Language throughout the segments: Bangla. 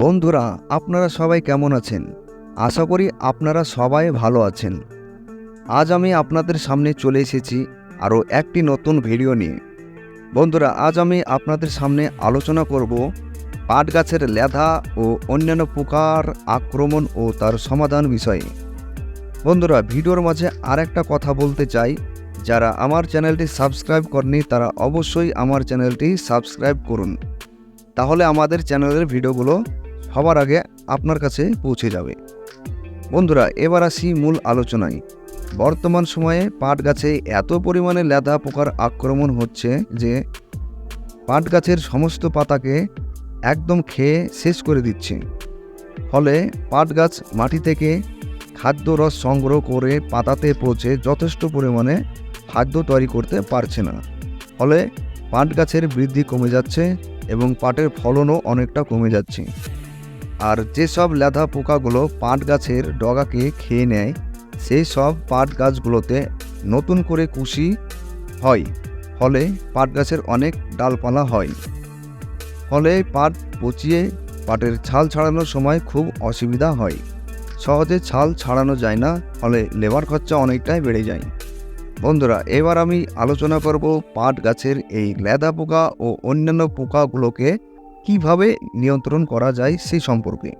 বন্ধুরা, আপনারা সবাই কেমন আছেন? আশা করি আপনারা সবাই ভালো আছেন। আজ আমি আপনাদের সামনে চলে এসেছি আরও একটি নতুন ভিডিও নিয়ে। বন্ধুরা, আজ আমি আপনাদের সামনে আলোচনা করব পাট গাছের লেধা ও অন্যান্য পোকার আক্রমণ ও তার সমাধান বিষয়ে। বন্ধুরা, ভিডিওর মাঝে আর একটা কথা বলতে চাই। যারা আমার চ্যানেলটি সাবস্ক্রাইব করেনি তারা অবশ্যই আমার চ্যানেলটি সাবস্ক্রাইব করুন। তাহলে আমাদের চ্যানেলের ভিডিওগুলো সবার আগে আপনার কাছে পৌঁছে যাবে। বন্ধুরা, এবার আসি মূল আলোচনায়। বর্তমান সময়ে পাট গাছে এত পরিমাণে লেদা পোকার আক্রমণ হচ্ছে যে পাট গাছের সমস্ত পাতাকে একদম খেয়ে শেষ করে দিচ্ছে। ফলে পাট গাছ মাটি থেকে খাদ্য রস সংগ্রহ করে পাতাতে পৌঁছে যথেষ্ট পরিমাণে খাদ্য তৈরি করতে পারছে না। ফলে পাট গাছের বৃদ্ধি কমে যাচ্ছে এবং পাটের ফলনও অনেকটা কমে যাচ্ছে। আর যেসব লেধা পোকাগুলো পাট গাছের ডগাকে খেয়ে নেয়, সেই সব পাট গাছগুলোতে নতুন করে কুশি হয়। ফলে পাট গাছের অনেক ডালপালা হয়। ফলে পাট পচিয়ে পাটের ছাল ছাড়ানোর সময় খুব অসুবিধা হয়। সহজে ছাল ছাড়ানো যায় না, ফলে লেবার খরচা অনেকটাই বেড়ে যায়। বন্ধুরা, এবার আমি আলোচনা করব পাট গাছের এই লেদা পোকা ও অন্যান্য পোকাগুলোকে কীভাবে নিয়ন্ত্রণ করা যায় সেই সম্পর্কে।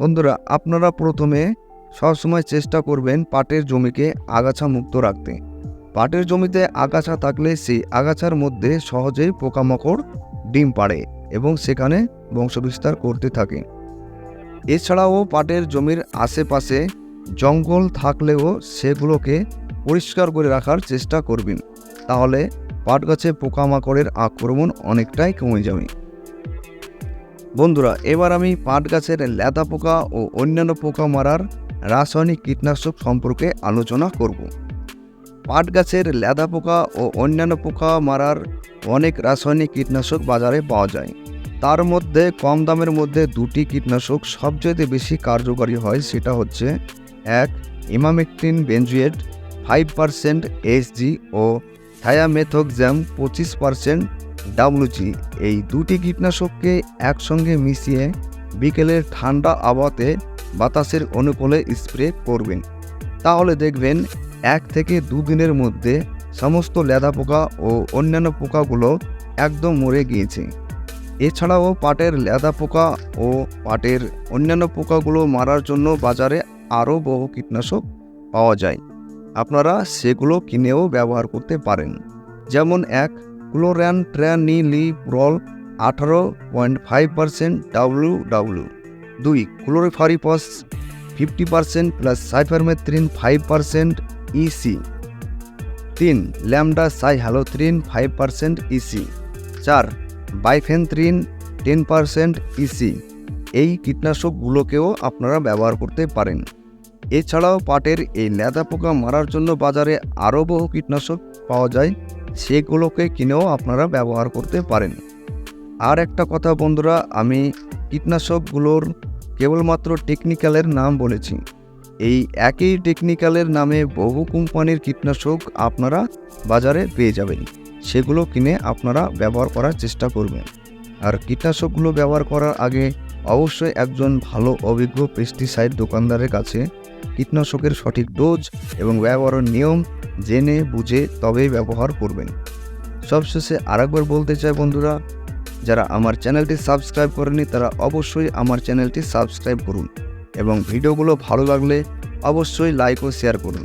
বন্ধুরা, আপনারা প্রথমে সবসময় চেষ্টা করবেন পাটের জমিকে আগাছা মুক্ত রাখতে। পাটের জমিতে আগাছা থাকলে সেই আগাছার মধ্যে সহজেই পোকামাকড়, ডিম পাড়ে এবং সেখানে বংশবিস্তার করতে থাকে। এছাড়াও পাটের জমির আশেপাশে জঙ্গল থাকলেও সেগুলোকে পরিষ্কার করে রাখার চেষ্টা করবেন। তাহলে পাট গাছে পোকামাকড়ের আক্রমণ অনেকটাই কমে যাবে। বন্ধুরা, এবার আমি পাট গাছের লেদা পোকা ও অন্যান্য পোকা মারার রাসায়নিক কীটনাশক সম্পর্কে আলোচনা করব। পাট গাছের লেদা পোকা ও অন্যান্য পোকা মারার অনেক রাসায়নিক কীটনাশক বাজারে পাওয়া যায়। তার মধ্যে কম দামের মধ্যে দুটি কীটনাশক সবচেয়ে বেশি কার্যকরী হয় সেটা হচ্ছে, এক, emamectin benzoate five percent SG ও থায়ামেথোক্সাম পঁচিশ পারসেন্ট ডাব্লুজি এই দুটি কীটনাশককে একসঙ্গে মিশিয়ে বিকেলের ঠান্ডা আবহাওয়াতে বাতাসের অনুকূলে স্প্রে করবেন। তাহলে দেখবেন এক থেকে দুদিনের মধ্যে সমস্ত লেদা পোকা ও অন্যান্য পোকাগুলো একদম মরে গিয়েছে। এছাড়াও পাটের লেদা পোকা ও পাটের অন্যান্য পোকাগুলো মারার জন্য বাজারে আরও বহু কীটনাশক পাওয়া যায়। আপনারা সেগুলো কিনেও ব্যবহার করতে পারেন। যেমন এক ক্লোর্যান ট্র্যানিলিপ্রল আঠারো point five percent W W দুই chlorpyrifos fifty percent plus cypermethrin five percent EC তিন lambda cyhalothrin five percent EC চার বাইফেনথ্রিন টেন পার্সেন্ট ইসি এই কীটনাশকগুলোকেও আপনারা ব্যবহার করতে পারেন। এছাড়াও পাটের এই লেদা পোকা মারার জন্য বাজারে আরও বহু কীটনাশক পাওয়া যায়। সেগুলোকে কিনেও আপনারা ব্যবহার করতে পারেন। আর একটা কথা বন্ধুরা, আমি কীটনাশকগুলোর কেবলমাত্র টেকনিক্যালের নাম বলেছি। এই একই টেকনিক্যালের নামে বহু কোম্পানির কীটনাশক আপনারা বাজারে পেয়ে যাবেন। সেগুলো কিনে আপনারা ব্যবহার করার চেষ্টা করবেন। আর কীটনাশকগুলো ব্যবহার করার আগে অবশ্যই একজন ভালো, অভিজ্ঞ পেস্টিসাইড দোকানদারের কাছে কীটনাশকের সঠিক ডোজ এবং ব্যবহারের নিয়ম জেনে, বুঝে তবেই ব্যবহার করবেন। সবশেষে আরেকবার বলতে চাই বন্ধুরা, যারা আমার চ্যানেলটি সাবস্ক্রাইব করেনি তারা অবশ্যই আমার চ্যানেলটি সাবস্ক্রাইব করুন এবং ভিডিওগুলো ভালো লাগলে অবশ্যই লাইক ও শেয়ার করুন।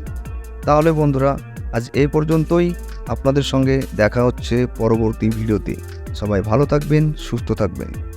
তাহলে বন্ধুরা, আজ এই পর্যন্তই। আপনাদের সঙ্গে দেখা হচ্ছে পরবর্তী ভিডিওতে। সবাই ভালো থাকবেন, সুস্থ থাকবেন।